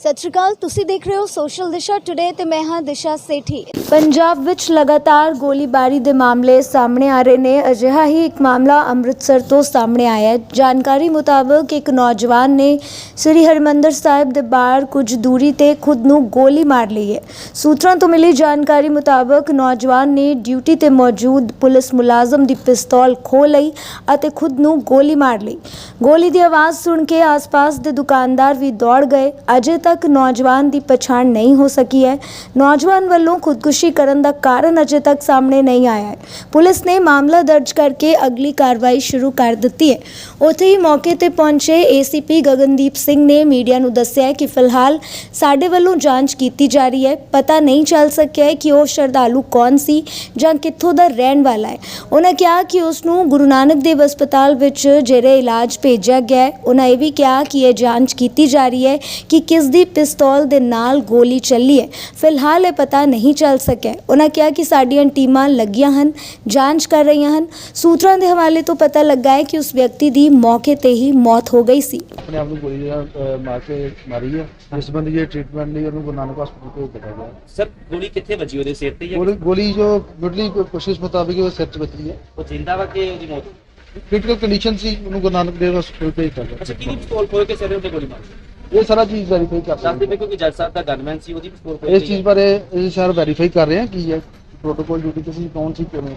ਸਤਿ ਸ਼੍ਰੀ ਅਕਾਲ, ਤੁਸੀਂ ਦੇਖ ਰਹੇ ਹੋ ਸੋਸ਼ਲ ਦਿਸ਼ਾ ਟੁਡੇ ਤੇ ਮੈਂ ਹਾਂ ਦਿਸ਼ਾ ਸੇਠੀ। ਪੰਜਾਬ ਵਿੱਚ ਲਗਾਤਾਰ ਗੋਲੀਬਾਰੀ ਦੇ ਮਾਮਲੇ ਸਾਹਮਣੇ ਆ ਰਹੇ ਨੇ। ਅਜਿਹਾ ਹੀ ਇੱਕ ਮਾਮਲਾ ਅੰਮ੍ਰਿਤਸਰ ਤੋਂ ਸਾਹਮਣੇ ਆਇਆ ਹੈ। ਜਾਣਕਾਰੀ ਮੁਤਾਬਕ ਇੱਕ ਨੌਜਵਾਨ ਨੇ ਸ੍ਰੀ ਹਰਮੰਦਰ ਸਾਹਿਬ ਦੇ ਬਾਹਰ ਕੁਝ ਦੂਰੀ ਤੇ ਖੁਦ ਨੂੰ ਗੋਲੀ ਮਾਰ ਲਈ ਹੈ। ਸੂਤਰਾਂ ਤੋਂ ਮਿਲੀ ਜਾਣਕਾਰੀ ਮੁਤਾਬਕ ਨੌਜਵਾਨ ਨੇ ਡਿਊਟੀ ਤੇ ਮੌਜੂਦ ਪੁਲਿਸ ਮੁਲਾਜ਼ਮ ਦੀ ਪਿਸਤੌਲ ਖੋਹ ਲਈ ਅਤੇ ਖੁਦ ਨੂੰ ਗੋਲੀ ਮਾਰ ਲਈ। ਗੋਲੀ ਦੀ ਆਵਾਜ਼ ਸੁਣ ਕੇ ਆਸ-ਪਾਸ ਦੇ ਦੁਕਾਨਦਾਰ ਵੀ ਦੌੜ ਗਏ। ਅਜੇ ਤੱਕ ਨੌਜਵਾਨ ਦੀ ਪਛਾਣ ਨਹੀਂ ਹੋ ਸਕੀ ਹੈ। ਨੌਜਵਾਨ ਵੱਲੋਂ ਖੁਦਕੁਸ਼ੀ ਕਰਨ ਦਾ ਕਾਰਨ ਅਜੇ ਤੱਕ ਸਾਹਮਣੇ ਨਹੀਂ ਆਇਆ ਹੈ। ਪੁਲਿਸ ਨੇ ਮਾਮਲਾ ਦਰਜ ਕਰਕੇ ਅਗਲੀ ਕਾਰਵਾਈ ਸ਼ੁਰੂ ਕਰ ਦਿੱਤੀ ਹੈ। ਉੱਥੇ ਹੀ ਮੌਕੇ ਤੇ ਪਹੁੰਚੇ ਏਸੀਪੀ ਗਗਨਦੀਪ ਸਿੰਘ ਨੇ ਮੀਡੀਆ ਨੂੰ ਦੱਸਿਆ ਕਿ ਫਿਲਹਾਲ ਸਾਡੇ ਵੱਲੋਂ ਜਾਂਚ ਕੀਤੀ ਜਾ ਰਹੀ ਹੈ। ਪਤਾ ਨਹੀਂ ਚੱਲ ਸਕਿਆ ਹੈ ਕਿ ਉਹ ਸ਼ਰਧਾਲੂ ਕੌਣ ਸੀ ਜਾਂ ਕਿੱਥੋਂ ਦਾ ਰਹਿਣ ਵਾਲਾ ਹੈ। ਉਹਨਾਂ ਕਿਹਾ ਕਿ ਉਸ ਨੂੰ ਗੁਰੂ ਨਾਨਕ ਦੇਵ ਹਸਪਤਾਲ ਵਿੱਚ ਜਿਹੜੇ ਇਲਾਜ ਭੇਜਿਆ ਗਿਆ ਹੈ। ਉਹਨਾਂ ਇਹ ਵੀ ਕਿਹਾ ਕਿ ਇਹ ਜਾਂਚ ਕੀਤੀ ਜਾ ਰਹੀ ਹੈ ਕਿ ਕਿਸ ਦੀ ਪਿਸਤੌਲ ਦੇ ਨਾਲ ਗੋਲੀ ਚੱਲੀ ਹੈ। ਫਿਲਹਾਲ ਇਹ ਪਤਾ ਨਹੀਂ ਚੱਲ ਸਕਿਆ। ਹੈ। ਉਹਨਾਂ ਕਿਹਾ ਕਿ ਸਾਡੀਆਂ ਟੀਮਾਂ ਲੱਗੀਆਂ ਹਨ ਜਾਂਚ ਕਰ ਰਹੀਆਂ ਹਨ। ਸੂਤਰਾਂ ਦੇ ਹਵਾਲੇ ਤੋਂ ਪਤਾ ਲੱਗਾ ਹੈ ਕਿ ਉਸ ਵਿਅਕਤੀ ਦੀ ਮੌਕੇ ਤੇ ਹੀ ਮੌਤ ਹੋ ਗਈ ਸੀ। ਆਪਣੇ ਆਪ ਨੂੰ ਗੋਲੀ ਜਿਹੜਾ, ਅਹ, ਮਾਰ ਕੇ ਮਾਰੀ ਹੈ। ਇਸ ਸੰਬੰਧੀ ਜੇ ਟ੍ਰੀਟਮੈਂਟ ਲਈ ਉਹਨੂੰ ਗੁਰੂ ਨਾਨਕ ਹਸਪਤਾਲ ਭੇਜ ਦਿੱਤਾ ਗਿਆ। ਸਰ ਗੋਲੀ ਕਿੱਥੇ ਵੱਜੀ? ਉਹਦੇ ਸਿਰ ਤੇ ਜਾਂ ਗੋਲੀ ਗੋਲੀ ਜੋ ਮੁੱਢਲੀ ਕੋਸ਼ਿਸ਼ ਮੁਤਾਬਿਕ ਉਹ ਸਿਰ 'ਚ ਵੱਜੀ ਹੈ। ਉਹ ਜਿੰਦਾ ਵਾ ਕਿ ਉਹਦੀ ਮੌਤ? ਕ੍ਰਿਟੀਕਲ ਕੰਡੀਸ਼ਨ ਸੀ ਉਹਨੂੰ ਗੁਰੂ ਨਾਨਕ ਦੇਵ ਹਸਪਤਾਲ ਭੇਜ ਦਿੱਤਾ ਅੱਛਾ ਗਿਆ ਕਿਹਦੀ ਪਿਸਤੌਲ ਖੋਲ ਕੇ ਸਿਰ ਉੱਤੇ ਗੋਲੀ ਮਾਰੀ? ਇਹ ਸਾਰਾ ਚੀਜ਼ ਵੈਰੀਫਾਈ ਕਰ ਦੱਸਦੇ ਰਹੇ ਪਏ ਕਿਉਂਕਿ ਜੱਜ ਸਾਹਿਬ ਦਾ ਗਨਮੈਨ ਸੀ ਉਹਦੀ ਹਾਂ ਇਸ ਚੀਜ਼ ਬਾਰੇ ਇਹ ਸਾਰਾ ਵੈਰੀਫਾਈ ਕਰ ਰਹੇ ਹਾਂ ਕੀ ਹੈ ਪ੍ਰੋਟੋਕੋਲ ਡਿਊਟੀ ਤੇ ਸੀ ਕੌਣ ਸੀ। ਕਿਵੇਂ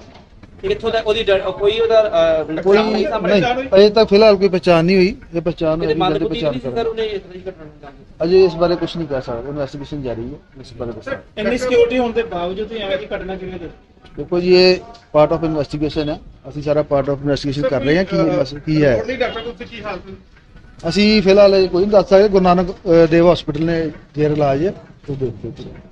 ਕਿੱਥੋਂ ਦਾ ਉਹਦੀ ਡੈ- ਕੋਈ ਉਹਦਾ ਅਹ, ਕੋਈ ਨੁਕਸਾਨ ਨਹੀਂ ਸਾਹਮਣੇ ਨਹੀਂ ਅਜੇ ਤੱਕ ਫਿਲਹਾਲ ਕੋਈ ਪਛਾਣ ਨਹੀਂ ਹੋਈ ਇਹ ਪਛਾਣ ਹੋਈ ਮਨ ਜਾਂਦੇ ਬੁੱਧੀ ਪਛਾਣ ਨਹੀਂ ਸੀ ਕਰ ਸਰ ਉਹਨੇ ਇਸ ਤਰ੍ਹਾਂ ਦੀ ਘਟਨਾ ਨੂੰ ਅੰਜਾਮ ਦਿੱਤਾ। ਅਜੇ ਇਸ ਬਾਰੇ ਕੁਝ ਨਹੀਂ ਕਹਿ ਸਕਦੇ ਇਨਵੈਸਟੀਗੇਸ਼ਨ ਜਾਰੀ ਹੈ ਇਸ ਬਾਰੇ ਦੱਸਾਂ ਇੰਨੀ ਸਿਕਿਉਰਿਟੀ ਹੋਣ ਦੇ ਬਾਵਜੂਦ ਵੀ ਐਵੇਂ ਦੀ ਘਟਨਾ ਕਿਵੇਂ ਦੇ ਦੇਖੋ ਜੀ ਇਹ ਪਾਰਟ ਆਫ ਇਨਵੈਸਟੀਗੇਸ਼ਨ ਹੈ ਅਸੀਂ ਸਾਰਾ ਪਾਰਟ ਆਫ ਇਨਵੈਸਟੀਗੇਸ਼ਨ ਕਰ ਰਹੇ ਹਾਂ ਕੀ ਮਸਲਾ ਕੀ ਹੈ। ਨਹੀਂ ਡਾਕਟਰ ਤੁਸੀਂ ਕੀ ਹਾਲਤ ਅਸੀਂ ਫਿਲਹਾਲ ਇਹ ਕੋਈ ਨਹੀਂ ਦੱਸ ਸਕਦੇ ਗੁਰੂ ਨਾਨਕ ਦੇਵ ਹਸਪੀਟਲ ਨੇ ਜੇਰ ਇਲਾਜ ਹੈ ਉਹ ਦੇਖਦੇ ਹਾਂ